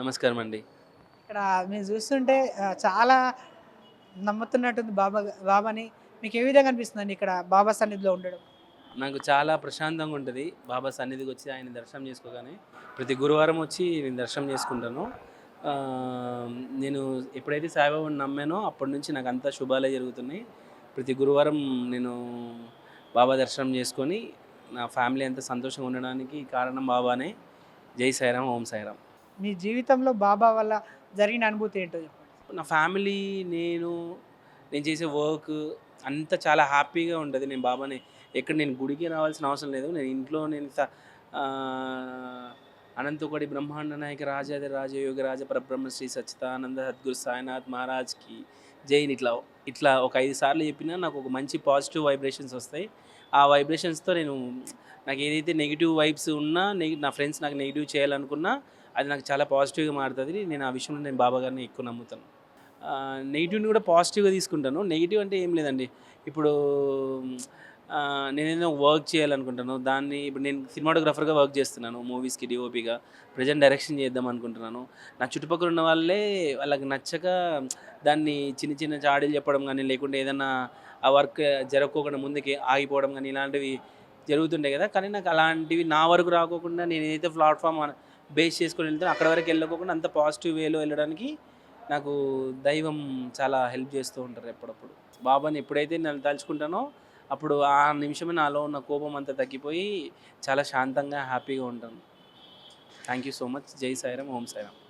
నమస్కారం అండి. ఇక్కడ మీరు చూస్తుంటే చాలా నమ్ముతున్నట్టుంది బాబా బాబాని. మీకు ఏ విధంగా అనిపిస్తుందండి ఇక్కడ బాబా సన్నిధిలో ఉండడం? నాకు చాలా ప్రశాంతంగా ఉంటుంది. బాబా సన్నిధికి వచ్చి ఆయన దర్శనం చేసుకోగానే ప్రతి గురువారం వచ్చి నేను దర్శనం చేసుకుంటాను. నేను ఎప్పుడైతే సాయిబాబాని నమ్మానో అప్పటి నుంచి నాకు అంతా శుభాలే జరుగుతున్నాయి. ప్రతి గురువారం నేను బాబా దర్శనం చేసుకొని నా ఫ్యామిలీ అంతా సంతోషంగా ఉండడానికి కారణం బాబానే. జై సాయిరామ్ ఓం సాయిరామ్. మీ జీవితంలో బాబా వల్ల జరిగిన అనుభూతి ఏంటో చెప్పండి. నా ఫ్యామిలీ నేను నేను చేసే వర్క్ అంతా చాలా హ్యాపీగా ఉంటుంది నేను బాబాని ఎక్కడ నేను గుడికి రావాల్సిన అవసరం లేదు. నేను ఇంట్లో నేను స- అనంతకోటి బ్రహ్మాండ నాయక రాజాది రాజయోగి రాజ పరబ్రహ్మ శ్రీ సచ్చిదానంద సద్గురు సాయినాథ్ మహారాజ్కి జైన్ ఇట్లా ఇట్లా ఒక ఐదు సార్లు చెప్పినా నాకు ఒక మంచి పాజిటివ్ వైబ్రేషన్స్ వస్తాయి. ఆ వైబ్రేషన్స్తో నేను నాకు ఏదైతే నెగిటివ్ వైబ్స్ ఉన్నా నా ఫ్రెండ్స్ నాకు నెగిటివ్ చేయాలనుకున్నా అది నాకు చాలా పాజిటివ్గా మారుతుంది. నేను ఆ విషయంలో నేను బాబా గారిని ఎక్కువ నమ్ముతాను. నెగిటివ్ని కూడా పాజిటివ్గా తీసుకుంటాను. నెగిటివ్ అంటే ఏం లేదండి. ఇప్పుడు నేనేదో వర్క్ చేయాలనుకుంటాను. దాన్ని ఇప్పుడు నేను సినిమాటోగ్రఫర్గా వర్క్ చేస్తున్నాను. మూవీస్కి డిఓపిగా ప్రజెంట్ డైరెక్షన్ చేద్దాం అనుకుంటున్నాను. నా చుట్టుపక్కల ఉన్న వాళ్ళే వాళ్ళకి నచ్చక దాన్ని చిన్న చిన్న చాడీలు చెప్పడం కానీ లేకుంటే ఏదన్నా ఆ వర్క్ జరగకోకుండా ముందుకి ఆగిపోవడం కానీ ఇలాంటివి జరుగుతుండే కదా. కానీ నాకు అలాంటివి నా వరకు రాకోకుండా నేను ఏదైతే ప్లాట్ఫామ్ బేస్ చేసుకొని వెళ్తాను. అక్కడ వరకు వెళ్ళకోకుండా అంత పాజిటివ్ వేలో వెళ్ళడానికి నాకు దైవం చాలా హెల్ప్ చేస్తూ ఉంటారు ఎప్పుడప్పుడు. బాబాని ఎప్పుడైతే నేను తలుచుకుంటానో అప్పుడు ఆ నిమిషమే నాలో ఉన్న కోపం అంతా తగ్గిపోయి చాలా శాంతంగా హ్యాపీగా ఉంటాను. థ్యాంక్ యూ సో మచ్ జై సాయిరామ్ ఓం సాయిరామ్.